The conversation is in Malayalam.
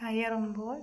കയറുമ്പോൾ